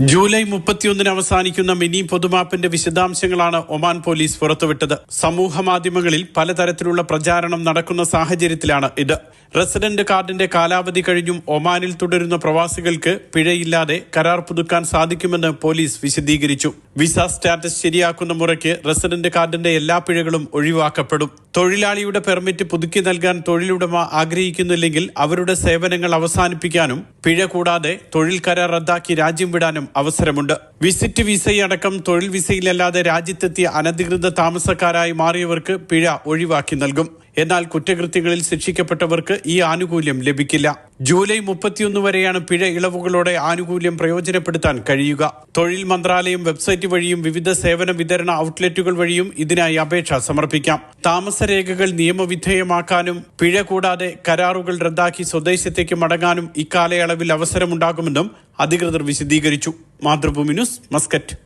July മുപ്പത്തിയൊന്നിന് അവസാനിക്കുന്ന mini പൊതുമാപ്പിന്റെ വിശദാംശങ്ങളാണ് ഒമാൻ പോലീസ് പുറത്തുവിട്ടത്. സമൂഹ മാധ്യമങ്ങളിൽ പലതരത്തിലുള്ള പ്രചാരണം നടക്കുന്ന സാഹചര്യത്തിലാണ് ഇത്. റെസിഡന്റ് കാർഡിന്റെ കാലാവധി കഴിഞ്ഞും ഒമാനിൽ തുടരുന്ന പ്രവാസികൾക്ക് പിഴയില്ലാതെ കരാർ പുതുക്കാൻ സാധിക്കുമെന്ന് പോലീസ് വിശദീകരിച്ചു. വിസ സ്റ്റാറ്റസ് ശരിയാക്കുന്ന മുറയ്ക്ക് റെസിഡന്റ് കാർഡിന്റെ എല്ലാ പിഴകളും ഒഴിവാക്കപ്പെടും. തൊഴിലാളിയുടെ പെർമിറ്റ് പുതുക്കി നൽകാൻ തൊഴിലുടമ ആഗ്രഹിക്കുന്നില്ലെങ്കിൽ അവരുടെ സേവനങ്ങൾ അവസാനിപ്പിക്കാനും പിഴ കൂടാതെ തൊഴിൽ കരാർ റദ്ദാക്കി രാജ്യം വിടാനും അവസരമുണ്ട്. വിസിറ്റ് വിസയടക്കം തൊഴിൽ വിസയിലല്ലാതെ രാജ്യത്തെത്തിയ അനധികൃത താമസക്കാരായി മാറിയവർക്ക് പിഴ ഒഴിവാക്കി നൽകും. എന്നാൽ കുറ്റകൃത്യങ്ങളിൽ ശിക്ഷിക്കപ്പെട്ടവർക്ക് ഈ ആനുകൂല്യം ലഭിക്കില്ല. ജൂലൈ മുപ്പത്തിയൊന്ന് വരെയാണ് പിഴ ഇളവുകളോടെ ആനുകൂല്യം പ്രയോജനപ്പെടുത്താൻ കഴിയുക. തൊഴിൽ മന്ത്രാലയം വെബ്സൈറ്റ് വഴിയും വിവിധ സേവന വിതരണ ഔട്ട്ലെറ്റുകൾ വഴിയും ഇതിനായി അപേക്ഷ സമർപ്പിക്കാം. താമസരേഖകൾ നിയമവിധേയമാക്കാനും പിഴ കൂടാതെ കരാറുകൾ റദ്ദാക്കി സ്വദേശത്തേക്ക് മടങ്ങാനും ഇക്കാലയളവിൽ അവസരമുണ്ടാകുമെന്നും അധികൃതർ വിശദീകരിച്ചു. Mathrubhumi news Muscat.